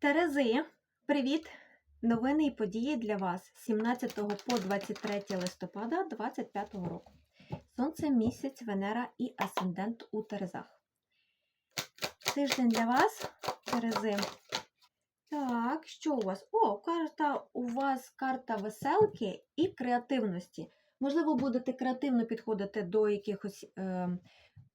Терези, привіт! Новини і події для вас 17 по 23 листопада 2025 року. Сонце, місяць, Венера і асцендент у Терезах. Тиждень для вас, Терези. Так, що у вас? О, карта у вас карта веселки і креативності. Можливо, будете креативно підходити до якихось е,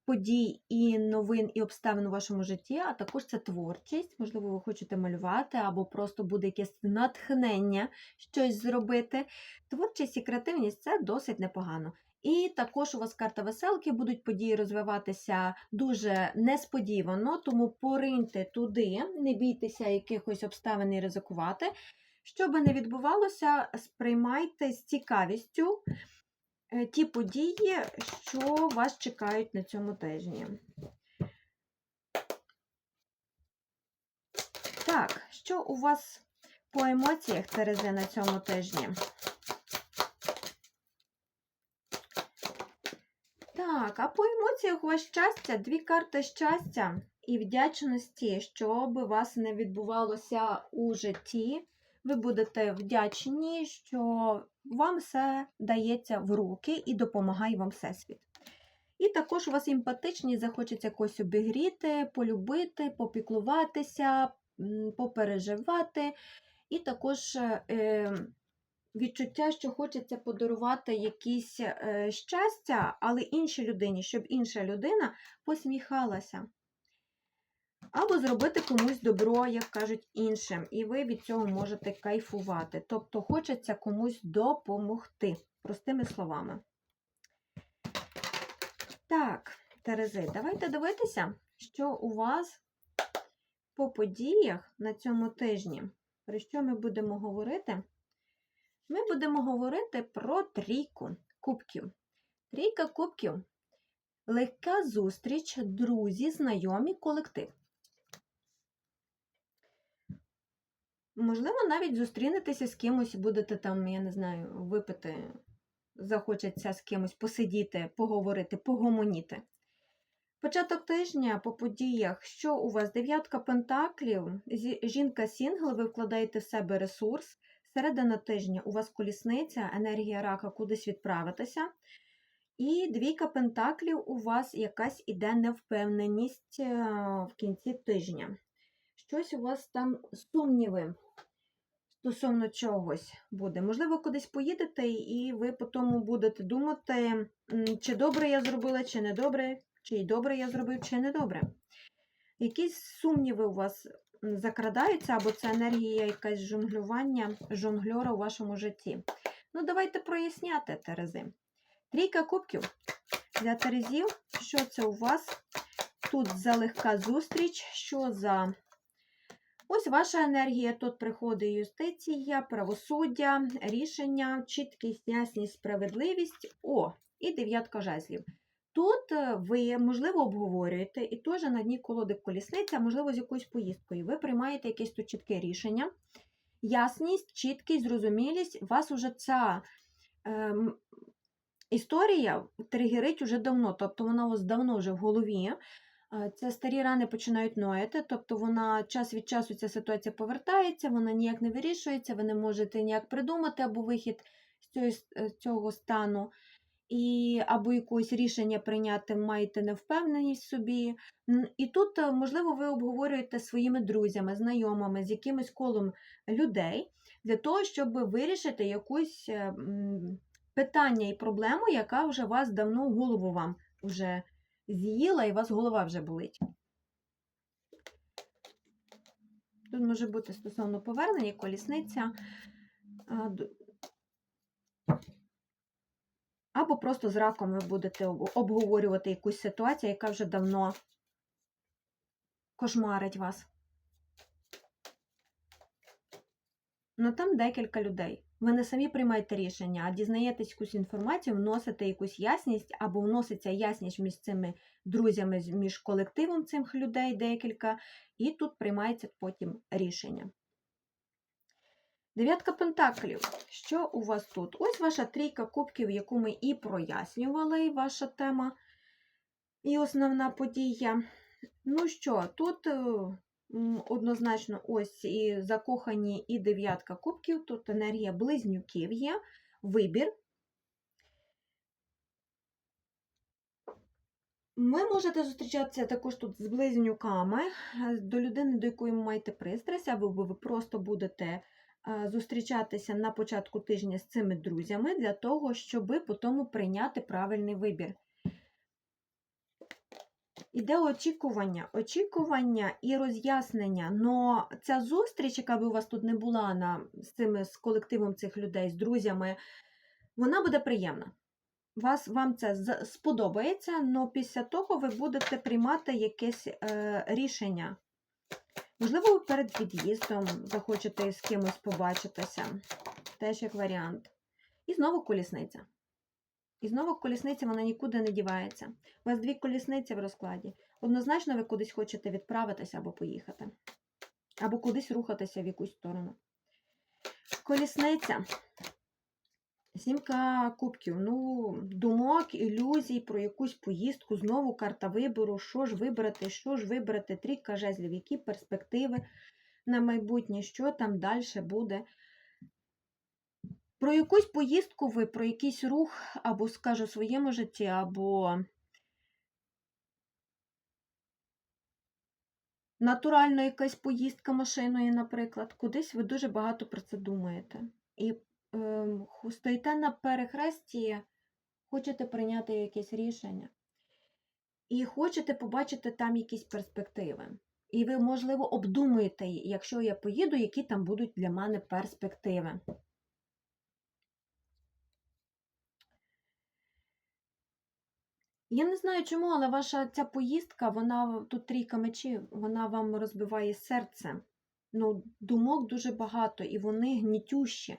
подій і новин і обставин у вашому житті, а також це творчість. Можливо, ви хочете малювати, або просто буде якесь натхнення щось зробити. Творчість і креативність це досить непогано. І також у вас карта веселки, будуть події розвиватися дуже несподівано, тому пориньте туди, не бійтеся якихось обставин і ризикувати. Що би не відбувалося, сприймайте з цікавістю ті події, що вас чекають на цьому тижні. Так, що у вас по емоціях, Терези, на цьому тижні? Так, а по емоціях у вас щастя, дві карти щастя і вдячності, що би вас не відбувалося у житті. Ви будете вдячні, що вам все дається в руки і допомагає вам всесвіт. І також у вас емпатичність, захочеться когось обігріти, полюбити, попіклуватися, попереживати. І також е, відчуття, що хочеться подарувати якісь е, щастя, але іншій людині, щоб інша людина посміхалася. Або зробити комусь добро, як кажуть, іншим, і ви від цього можете кайфувати. Тобто хочеться комусь допомогти, простими словами. Так, Терези, давайте дивитися, що у вас по подіях на цьому тижні. Про що ми будемо говорити? Ми будемо говорити про трійку кубків. Трійка кубків легка зустріч, друзі, знайомі, колектив. Можливо, навіть зустрінетеся з кимось, будете там, я не знаю, випити, захочеться з кимось посидіти, поговорити, погомоніти. Початок тижня по подіях, що у вас дев'ятка пентаклів, жінка сінгл, ви вкладаєте в себе ресурс. Середина тижня у вас колісниця, енергія рака кудись відправитися. І двійка пентаклів у вас якась іде невпевненість е, в кінці тижня. Щось у вас там сумніви стосовно чогось буде. Можливо, кудись поїдете, і ви потім будете думати, чи добре я зробила, чи не добре, чи добре я зробив, чи не добре. Якісь сумніви у вас закрадаються, або це енергія якась жонглювання, жонгльора у вашому житті. Ну, давайте проясняти, Терези. Трійка кубків для Терезів. Що це у вас? Тут за легка зустріч, що за. Ось ваша енергія, тут приходить юстиція, правосуддя, рішення, чіткість, ясність, справедливість. О, і дев'ятка жезлів. Тут е, ви, можливо, обговорюєте, і теж на дні колоди колісниця, можливо, з якоюсь поїздкою. Ви приймаєте якесь тут чітке рішення. Ясність, чіткість, зрозумілість. у Вас уже ця ем, історія тригерить уже давно, тобто вона у вас давно вже в голові. Е, Це старі рани починають ноїти, тобто вона час від часу ця ситуація повертається, вона ніяк не вирішується, ви не можете ніяк придумати або вихід з цього, цього стану, і або якесь рішення прийняти маєте невпевненість собі. І тут, е, можливо, ви обговорюєте своїми друзями, знайомими, з якимось колом людей для того, щоб вирішити якусь е, питання і проблему, яка вже вас давно голову вам вже з'їла, і у вас голова вже болить. Тут може бути стосовно повернення, колісниця. Або просто з раком ви будете обговорювати якусь ситуацію, яка вже давно кошмарить вас. Ну там декілька людей. Ви не самі приймаєте рішення, а дізнаєтесь якусь інформацію, вносите якусь ясність, або вноситься ясність між цими друзями, між колективом цих людей декілька, і тут приймається потім рішення. Дев'ятка пентаклів. Що у вас тут? Ось ваша трійка кубків, яку ми і прояснювали, і ваша тема і основна подія. Ну що, тут е, однозначно ось і закохані, і дев'ятка кубків. Тут енергія близнюків є, вибір. Ви можете зустрічатися також тут з близнюками, е, до людини, до якої ви маєте пристрасть, або ви просто будете е, зустрічатися на початку тижня з цими друзями для того, щоб потім прийняти правильний вибір. Іде очікування, очікування і роз'яснення. Но ця зустріч, яка би у вас тут не була на, з, цими, з колективом цих людей, з друзями, вона буде приємна. Вас, вам це сподобається, але після того ви будете приймати якесь е, рішення. Можливо, ви перед від'їздом захочете з кимось побачитися. Теж як варіант. І знову колісниця. І знову колісниця вона нікуди не дівається. У вас дві колісниці в розкладі. Однозначно, ви кудись хочете відправитися або поїхати, або кудись рухатися в якусь сторону. Колісниця. Сімка кубків. Ну, думок, ілюзій про якусь поїздку. Знову карта вибору. Що ж вибрати, що ж вибрати, трійка жезлів, які перспективи на майбутнє, що там далі буде. Про якусь поїздку ви, про якийсь рух, або, скажу, в своєму житті, або натурально якась поїздка машиною, наприклад, кудись ви дуже багато про це думаєте. І ху- стоїте на перехресті, хочете прийняти якесь рішення. І хочете побачити там якісь перспективи. І ви, можливо, обдумуєте, якщо я поїду, які там будуть для мене перспективи. Я не знаю чому, але ваша ця поїздка, вона тут трійка мечів, вона вам розбиває серце. Ну, думок дуже багато, і вони гнітющі.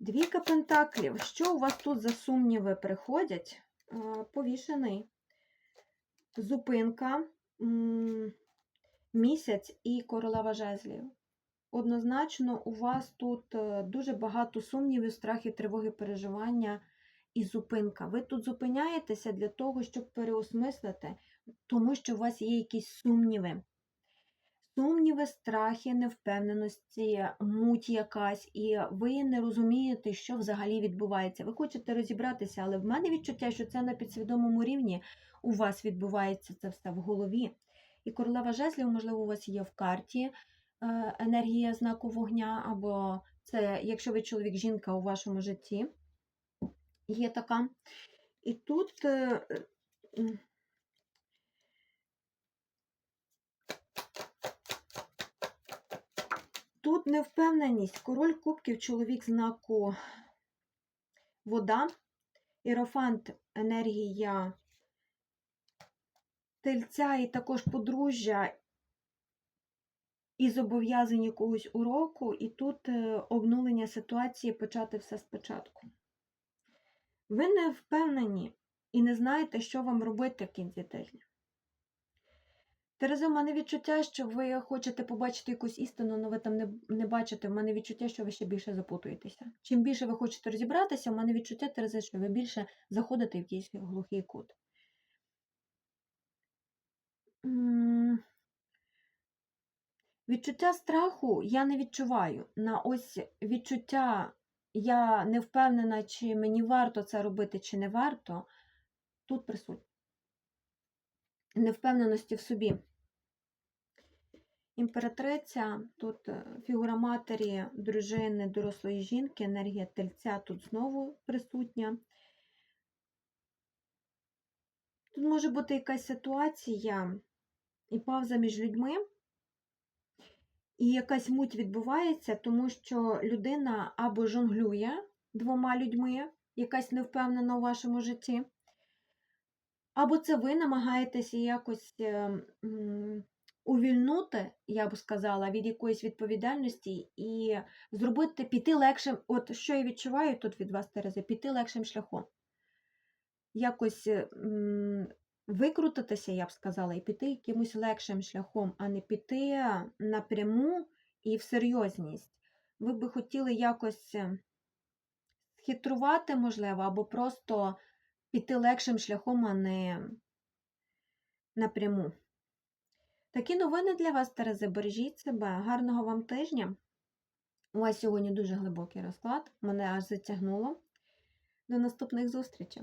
Двійка пентаклів. Що у вас тут за сумніви приходять? Повішений. Зупинка, місяць і королева жезлів. Однозначно, у вас тут е, дуже багато сумнівів, страхів, тривоги, переживання і зупинка. Ви тут зупиняєтеся для того, щоб переосмислити, тому що у вас є якісь сумніви. Сумніви, страхи, невпевненості, муть якась, і ви не розумієте, що взагалі відбувається. Ви хочете розібратися, але в мене відчуття, що це на підсвідомому рівні у вас відбувається це все в голові. І королева жезлів, можливо, у вас є в карті енергія знаку вогня, або це, якщо ви чоловік, жінка у вашому житті, є така. І тут е, е, тут невпевненість. Король кубків, чоловік знаку вода, іерофант енергія тельця і також подружжя і зобов'язань якогось уроку, і тут е, обнулення ситуації почати все спочатку. Ви не впевнені і не знаєте, що вам робити в кінці тижня. Тереза, в мене відчуття, що ви хочете побачити якусь істину, але ви там не, не бачите. В мене відчуття, що ви ще більше запутуєтеся. Чим більше ви хочете розібратися, в мене відчуття, Тереза, що ви більше заходите в якийсь глухий кут. Відчуття страху я не відчуваю. На ось відчуття я не впевнена, чи мені варто це робити, чи не варто, тут присутні. Невпевненості в собі. Імператриця, тут е, фігура матері, дружини, дорослої жінки, енергія тельця тут знову присутня. Тут може бути якась ситуація і пауза між людьми, і якась муть відбувається, тому що людина або жонглює двома людьми, якась невпевнена у вашому житті, або це ви намагаєтеся якось е, увільнути, я б сказала, від якоїсь відповідальності і зробити, піти легшим, от що я відчуваю тут від вас, Терези, піти легшим шляхом. Якось викрутитися, я б сказала, і піти якимось легшим шляхом, а не піти напряму і в серйозність. Ви би хотіли якось е, хитрувати, можливо, або просто піти легшим шляхом, а не напряму. Такі новини для вас, Терези. Бережіть себе. Гарного вам тижня. У вас сьогодні дуже глибокий розклад. Мене аж затягнуло. До наступних зустрічей!